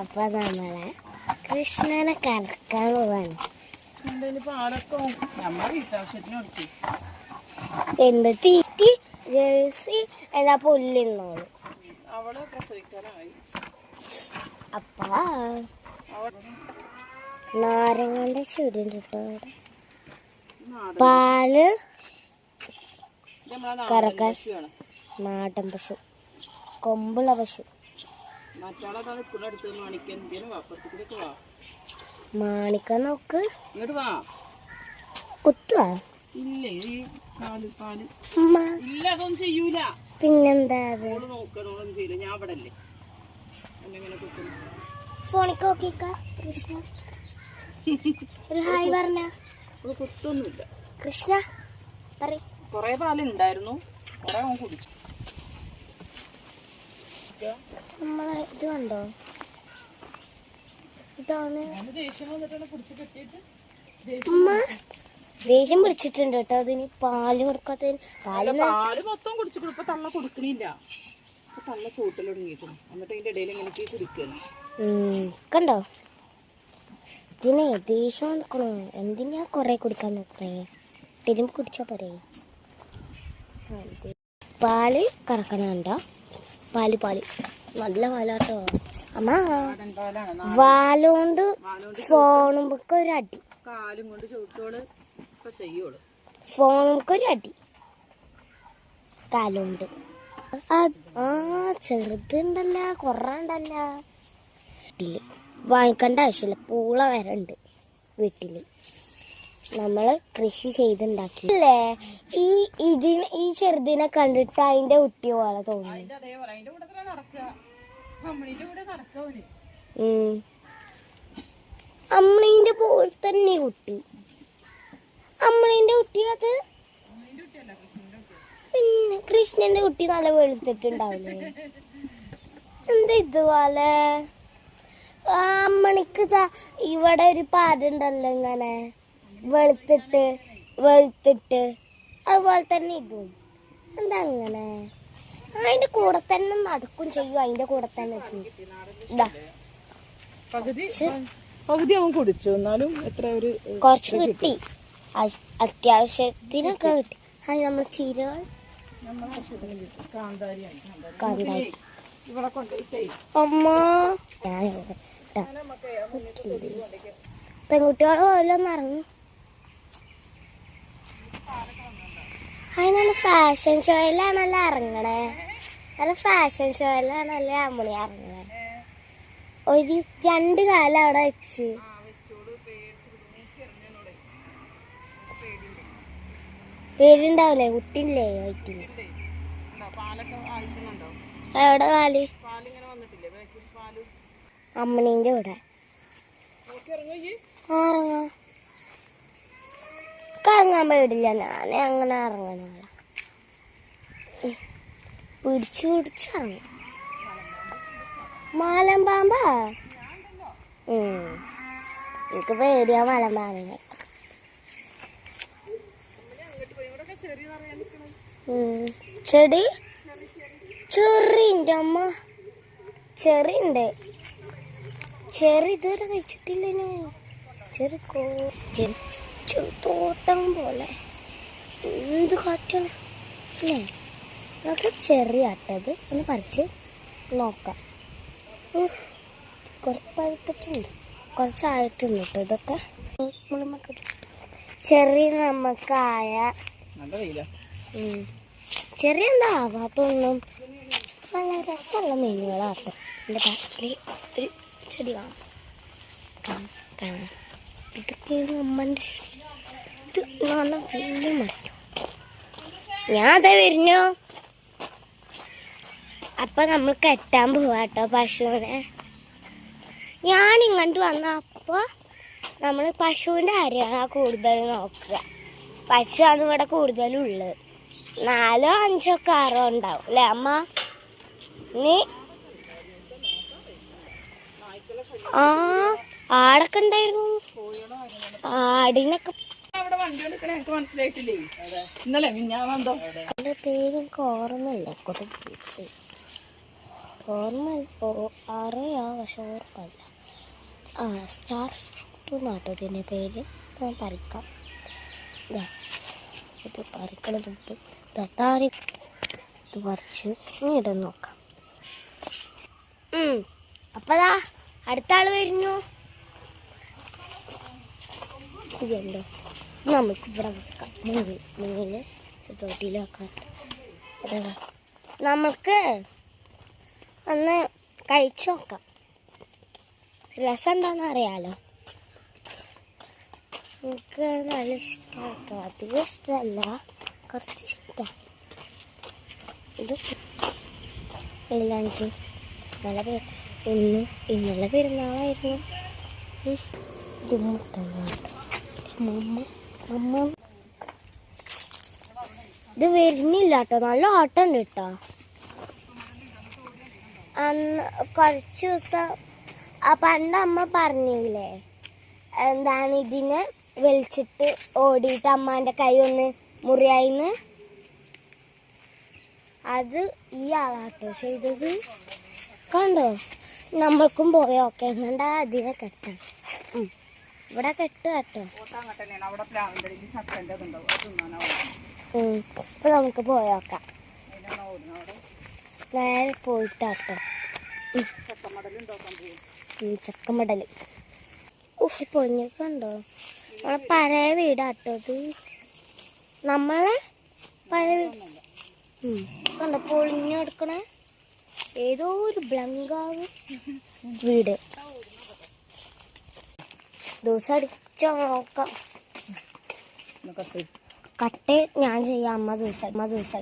അപ്പൊ നമ്മളെ കൃഷ്ണനെ കറക്കാൻ പോവാണ്. എന്ത് തീറ്റി ജേഴ്സി എന്താ പുല്ലിന്നോളൂ അപ്പ. നാരങ്ങന്റെ ചെടി ഉണ്ട് കേട്ടോ പാൽ കറക്കാൻ. നാടൻ പശു. കൊമ്പുള്ള പശു. മറ്റാളൊക്കെ നിൽക്കുന്ന അടുത്ത് മണിക്ക് എന്തിനും അപ്പുറത്തേക്ക് വാ. മാണിക്ക നോക്ക്. ഇങ്ങോട്ട് വാ. കുത്തുവാ? ഇല്ല ഈ പാൽ പാൽ. ഉമ്മ. ഇല്ല അതൊന്നും ചെയ്യൂല. പിന്നെന്താ അത്? ഓൾ നോക്കണോളൊന്നും ചെയ്യില്ല. ഞാൻ അവിടെ അല്ലേ എന്നെങ്ങനെ കുത്തുന്നു. ഫോണിക്ക് നോക്കിക്ക. കൃഷ്ണ. ഒരു ഹായ് പറഞ്ഞ. ഓൾ കുത്തൊന്നുമില്ല. കൃഷ്ണ പറ കൊറേ പാലുണ്ടായിരുന്നു. കൊറേ അവൻ കുടിച്ചു. നമ്മളെ ഇത് കണ്ടോ? ഇതാണ്. ഉമ്മ. ദേഷ്യം പിടിച്ചിട്ടുണ്ട് കേട്ടോ. അതിന് പാൽ കൊടുക്കാത്തതിന്. പാൽ പാൽ മൊത്തം കുടിച്ചു ഇപ്പൊ തള്ള കൊടുക്കണില്ല. ഇപ്പൊ തള്ള ചോട്ടിലൊടുങ്ങിയിരിക്കുന്നു എന്നിട്ട് അതിന്റെ ഇടയിൽ ഇങ്ങനെ കുടിക്കുന്നു കണ്ടോ? ഇതിനെ ദേഷ്യം നിൽക്കണോ എന്തിനാ കുറെ കുടിക്കാൻ നോക്കണേ? തിരുമ്പ് കുടിച്ചാ പോരേ. പാൽ കറക്കണ കണ്ടോ? പാൽ പാൽ. നല്ല പാലാട്ടോ അമ്മ നാടൻ ഫോണും വാലോണ്ട് ഒരു അടി കാലും കൊണ്ട് ചവിട്ടോൾ ഇപ്പൊ ഫോണും ഫോണുമ്പൊക്കെ ഒരു അടി കാലുണ്ട് ആ ചെറുതുണ്ടല്ല കുറണ്ടല്ല. വീട്ടിൽ വാങ്ങിക്കേണ്ട ആവശ്യമില്ല പൂള വരെ ഉണ്ട് വീട്ടിൽ. നമ്മൾ കൃഷി ചെയ്തുണ്ടാക്കി. അല്ലേ? ഈ ഇതിന് ഈ ചെറുതിനെ കണ്ടിട്ട് അതിന്റെ കുട്ടി പോലെ തോന്നി. അമ്മളിന്റെ പോലെ തന്നെ കുട്ടി. അമ്മളിന്റെ കുട്ടി അത്? പിന്നെ കൃഷ്ണന്റെ കുട്ടി നല്ല വെളുത്തിട്ടുണ്ടാവില്ലേ? എന്താ ഇതുപോലെ അമ്മണിക്ക് ഇവിടെ ഒരു പാടുണ്ടല്ലോ ഇങ്ങനെ. വെളുത്തിട്ട് വെളുത്തിട്ട് അതുപോലെ തന്നെ ഇതും എന്താ അങ്ങനെ അതിന്റെ കൂടെ തന്നെ നടക്കും ചെയ്യും അതിന്റെ കൂടെ തന്നെ പകുതി അവൻ കുടിച്ചു. എന്നാലും എത്ര ഒരു കുറച്ച് കിട്ടി. അത്യാവശ്യത്തിനൊക്കെ കിട്ടി. അത് നമ്മൾ ചീരകൾ കാന്താരി. അമ്മ. പെൺകുട്ടികളെ ഓരോന്ന് ഇറങ്ങും. അത് നല്ല ഫാഷൻ ഷോയിലാണല്ലോ ഇറങ്ങണേ. നല്ല ഫാഷൻ ഷോയിലാണല്ലോ അമ്മണി ഇറങ്ങണേ. ഒരു രണ്ട് കാലം അവിടെ വെച്ച്. പേരുണ്ടാവില്ലേ കുട്ടിയില്ലേ? ആയിട്ടുണ്ടോ എവിടെ പാൽ? അമ്മണീന്റെ കൂടെ. ഇറങ്ങും. ഈ ഇറങ്ങാ കറങ്ങാൻ പേടില്ല ഞാൻ അങ്ങനെ ഇറങ്ങണ ആളാ. ഉം. പിടിച്ചു പിടിച്ചാണ് മാലമ്പാമ്പാ. എനിക്ക് പേടിയാ മലമ്പാമ്പിനെ. ചെടി ചെറിന്റെ അമ്മ ചെറിയുണ്ട് ചെറി ഇതുവരെ കഴിച്ചിട്ടില്ല ഞാൻ ചെറി കോ ചെറി ചെറു തോട്ടം പോലെ എന്ത് കാറ്റാണ്? അല്ലേ? നമുക്ക് ചെറിയ അട്ടത് ഒന്ന് പറിച്ച് നോക്കാം. കുറച്ച് പഴുത്തിട്ടുണ്ട്. കുറച്ചായിട്ടുണ്ട് കേട്ടോ ഇതൊക്കെ. മുളുമൊക്കെ ചെറിയ നമുക്കായ. ചെറിയ എന്താ ആവാത്തൊന്നും. നല്ല രസമുള്ള മീനുകളാട്ടോ. എന്റെ ബാക്കിൽ ഒരു ചെടി കാണാം കാണാം. ഇതൊക്കെയാണ് അമ്മന്റെ ചെടി. ഇത് ഞാൻ അതെ വരുന്നു. അപ്പൊ നമ്മൾ കെട്ടാൻ പോവാട്ടോ പശുവിനെ. ഞാൻ ഇങ്ങോട്ട് വന്ന. അപ്പൊ നമ്മൾ പശുവിന്റെ കാര്യമാണ് കൂടുതൽ നോക്കുക. പശുവാണ് ഇവിടെ കൂടുതലുള്ളത്. നാലോ അഞ്ചോ കാറോ ഉണ്ടാവും അല്ലേ അമ്മ? നീ? ആ ആടൊക്കെ ഉണ്ടായിരുന്നു. ആടിനൊക്കെ അവിടെ വണ്ടി എടുക്കണേ എനിക്ക് മനസ്സിലായിട്ടില്ലേ? ഇന്നലെ ഞാൻ എന്റെ പേര് ഓർമ്മയില്ല കുറേ ഓർമ്മ അറിയാ പക്ഷെ ഓർമ്മയില്ല. ആ സ്റ്റാർ ഫ്രൂട്ട് എന്നാട്ടോ ഇതിന്റെ പേര്. ഞാൻ പറിക്കാം. ഇതാ ഇത് പറിക്കണത് മുമ്പ് തട്ടാറി ഇത് പറിച്ച് ഇടം നോക്കാം. അപ്പതാ അടുത്ത ആൾ വരുന്നു. ഇതുണ്ടോ നമുക്ക് ഇവിടെ വെക്കാം. മുങ്ങി മുങ്ങിൽ തൊട്ടിയിലാക്കാം നമുക്ക് ഒന്ന് കഴിച്ചു നോക്കാം. രസം എന്താണെന്ന് അറിയാലോ? എനിക്ക് നല്ല ഇഷ്ടമാണ് അധികം ഇഷ്ടമല്ല. കുറച്ച് ഇഷ്ടം. ഇത് ഇല്ലാഞ്ചി നല്ല പേര് ഇന്ന് ഇന്നലെ പെരുന്നാളായിരുന്നു. ഇത് മുട്ടങ്ങ കേട്ടോ. മമ്മ ഇത് വരുന്നില്ല കേട്ടോ നല്ല ഓട്ടം ഉണ്ട് കേട്ടോ അന്ന് കുറച്ച് ദിവസം പണ്ട് അമ്മ പറഞ്ഞില്ലേ? എന്താണ് ഇതിനെ വലിച്ചിട്ട് ഓടിയിട്ട് അമ്മാന്റെ കൈ ഒന്ന് മുറിയായിന്ന്? അത് ഈ ആളാട്ടോ ചെയ്തത്. കണ്ടോ? നമ്മൾക്കും പോയോക്കെ എന്നാ അതിനെ കെട്ടാം. ഉം. ഇവിടെ കെട്ട്. കേട്ടോ. അപ്പൊ നമുക്ക് പോയോക്കാം നേരെ പോയിട്ടാട്ടോ. ചക്കമടൽ. ഉഫ് പൊഞ്ഞിട്ടുണ്ടോ കണ്ടോ നമ്മളെ പഴയ വീടാട്ടോ ഇത്. നമ്മളെ പഴയ കണ്ടോ പൊളിഞ്ഞെടുക്കണേ ഏതോ ഒരു ബ്ലങ്കാവ് വീട്. ദിവസം അടിച്ചോ നോക്കാം കട്ട് ഞാൻ ചെയ്യാം അമ്മ ദിവസം അമ്മ ദിവസം